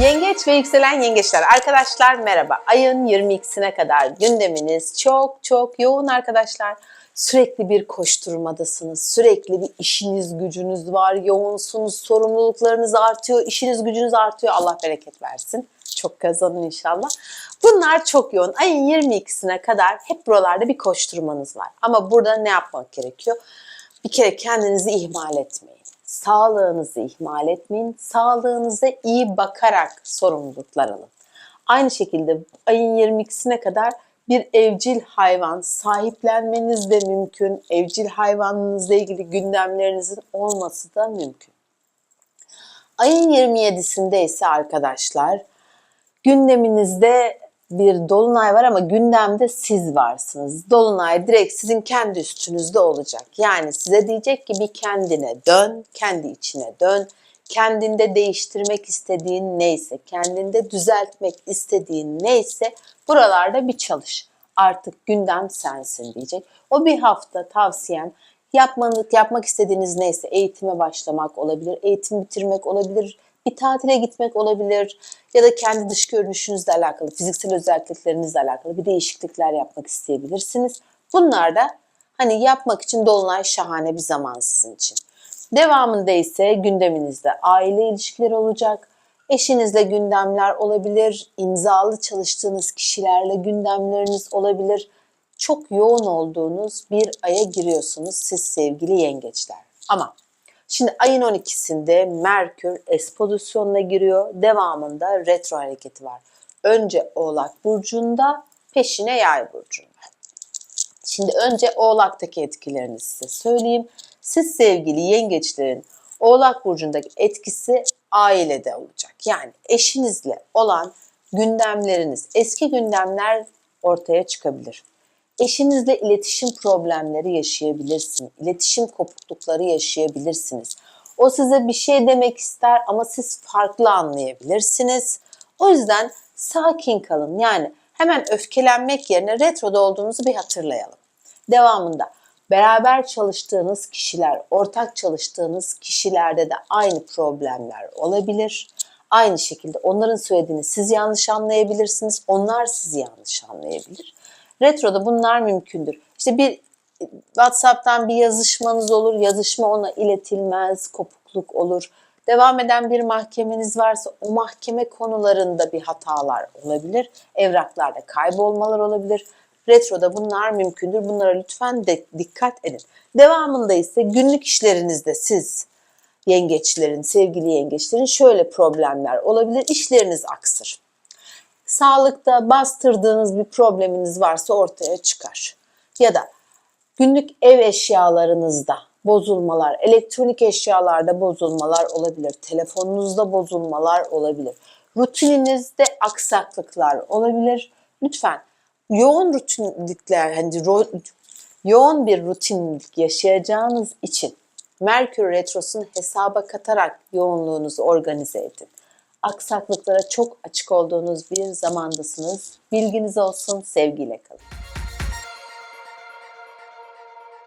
Yengeç ve yükselen yengeçler. Arkadaşlar merhaba. Ayın 22'sine kadar gündeminiz çok çok yoğun arkadaşlar. Sürekli bir koşturmadasınız. Sürekli bir işiniz gücünüz var. Yoğunsunuz. Sorumluluklarınız artıyor. işiniz gücünüz artıyor. Allah bereket versin. Çok kazanın inşallah. Bunlar çok yoğun. Ayın 22'sine kadar hep buralarda bir koşturmanız var. Ama burada ne yapmak gerekiyor? Bir kere kendinizi ihmal etmeyin. Sağlığınızı ihmal etmeyin. Sağlığınıza iyi bakarak sorumluluklar alın. Aynı şekilde ayın 22'sine kadar bir evcil hayvan sahiplenmeniz de mümkün. Evcil hayvanınızla ilgili gündemlerinizin olması da mümkün. Ayın 27'sinde ise arkadaşlar gündeminizde bir dolunay var ama gündemde siz varsınız. Dolunay direkt sizin kendi üstünüzde olacak. Yani size diyecek ki bir kendine dön, kendi içine dön. Kendinde değiştirmek istediğin neyse, kendinde düzeltmek istediğin neyse buralarda bir çalış. Artık gündem sensin diyecek. O bir hafta tavsiyem yapmanız, yapmak istediğiniz neyse eğitime başlamak olabilir, eğitim bitirmek olabilir, bir tatile gitmek olabilir ya da kendi dış görünüşünüzle alakalı, fiziksel özelliklerinizle alakalı bir değişiklikler yapmak isteyebilirsiniz. Bunlar da hani yapmak için dolunay şahane bir zaman sizin için. Devamında ise gündeminizde aile ilişkileri olacak. Eşinizle gündemler olabilir, imzalı çalıştığınız kişilerle gündemleriniz olabilir. Çok yoğun olduğunuz bir aya giriyorsunuz siz sevgili yengeçler. Ama Şimdi ayın 12'sinde Merkür S pozisyonuna giriyor. Devamında retro hareketi var. Önce Oğlak Burcu'nda, peşine Yay Burcu'nda. Şimdi önce Oğlak'taki etkilerini size söyleyeyim. Siz sevgili yengeçlerin Oğlak Burcu'ndaki etkisi ailede olacak. Yani eşinizle olan gündemleriniz, eski gündemler ortaya çıkabilir. Eşinizle iletişim problemleri yaşayabilirsiniz. İletişim kopuklukları yaşayabilirsiniz. O size bir şey demek ister ama siz farklı anlayabilirsiniz. O yüzden sakin kalın. Yani hemen öfkelenmek yerine retroda olduğunuzu bir hatırlayalım. Devamında beraber çalıştığınız kişiler, ortak çalıştığınız kişilerde de aynı problemler olabilir. Aynı şekilde onların söylediğini siz yanlış anlayabilirsiniz. Onlar sizi yanlış anlayabilir. Retroda bunlar mümkündür. İşte bir WhatsApp'tan bir yazışmanız olur. Yazışma ona iletilmez, kopukluk olur. Devam eden bir mahkemeniz varsa o mahkeme konularında bir hatalar olabilir. Evraklarda kaybolmalar olabilir. Retroda bunlar mümkündür. Bunlara lütfen de dikkat edin. Devamında ise günlük işlerinizde siz yengeçlerin, sevgili yengeçlerin şöyle problemler olabilir. İşleriniz aksır. Sağlıkta bastırdığınız bir probleminiz varsa ortaya çıkar. Ya da günlük ev eşyalarınızda bozulmalar, elektronik eşyalarda bozulmalar olabilir. Telefonunuzda bozulmalar olabilir. Rutininizde aksaklıklar olabilir. Lütfen yoğun rutinlikler, hani ro- yoğun bir rutinlik yaşayacağınız için Merkür Retrosu'nu hesaba katarak yoğunluğunuzu organize edin. Aksaklıklara çok açık olduğunuz bir zamandasınız. Bilginiz olsun, sevgiyle kalın.